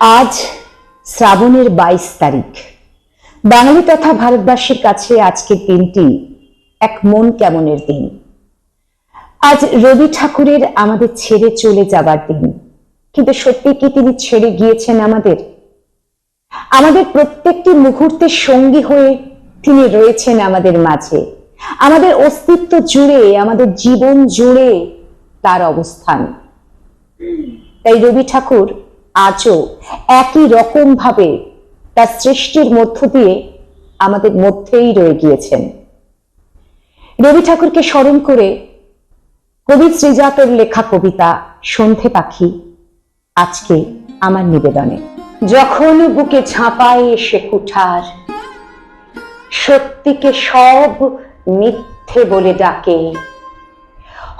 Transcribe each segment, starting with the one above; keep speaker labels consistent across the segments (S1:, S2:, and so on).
S1: আজ শ্রাবণের বাইশ তারিখ। বাঙালি তথা ভারতবাসীর কাছে আজকের দিনটি এক মন কেমনের দিন। আজ রবি ঠাকুরের আমাদের ছেড়ে চলে যাবার দিন। কিন্তু সত্যি কি তিনি ছেড়ে গিয়েছেন আমাদের? আমাদের প্রত্যেকটি মুহূর্তের সঙ্গী হয়ে তিনি রয়েছেন আমাদের মাঝে। আমাদের অস্তিত্ব জুড়ে, আমাদের জীবন জুড়ে তার অবস্থান। তাই রবি ঠাকুর আজও একই রকম ভাবে তার সৃষ্টির মধ্য দিয়ে আমাদের মধ্যেই রয়ে গিয়েছেন। রবি ঠাকুরকে স্মরণ করে কবি শ্রীজাতর লেখা কবিতা সন্ধে পাখি আজকে আমার নিবেদনে। যখন বুকে ঝাঁপায় এসে কুঠার, সত্যিকে সব মিথ্যে বলে ডাকে।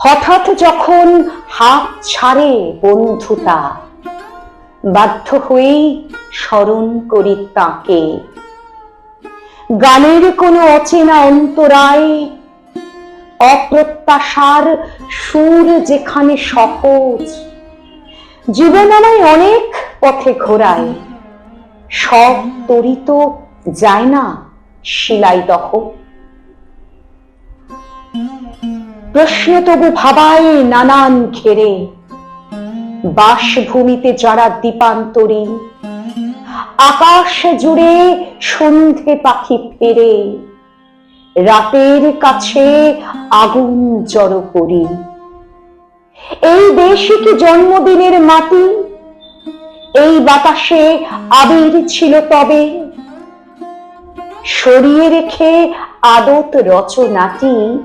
S1: হঠাৎ যখন হাত ছাড়ে বন্ধুতা বাধ্য হয়েই স্মরণ করি তাকে। গানের কোনো অচেনা অন্তরায়, অপ্রত্যাশার সুর যেখানে সহজ, জীবন আমায় অনেক পথে ঘোরায়। সব তরিত যায় না শিলাই দহ। প্রশ্ন তবু ভাবায় নানান ঘেরে বাসভূমিতে যারা দীপান্তরী, আকাশ জুড়ে সন্ধে পাখি ফেরে রাতের কাছে আগুন জড়ো করি। এই দেশে কি জন্মদিনের মাটি? এই বাতাসে আবির ছিল তবে। সরিয়ে রেখে আদত রচনাটি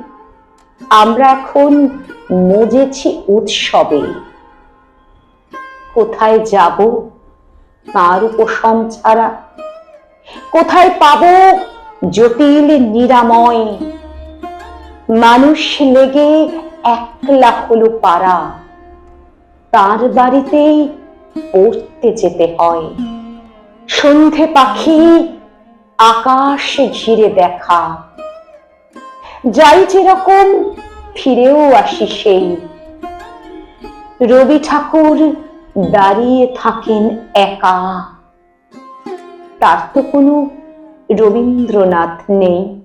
S1: আমরা এখন মজেছি উৎসবে। কোথায় যাব? তার উপশম ছাড়া? কোথায় পাব? জটিল নিরাময়। মানুষ লেগে একলা হলো পাড়া তার বাড়িতেই পড়তে যেতে হয়। সন্ধে পাখি আকাশ ঘিরে দেখা। যাই যেরকম, ফিরেও আসি সেই। রবি ঠাকুর দাঁড়িয়ে থাকেন একা। তার তো কোনো রবীন্দ্রনাথ নেই।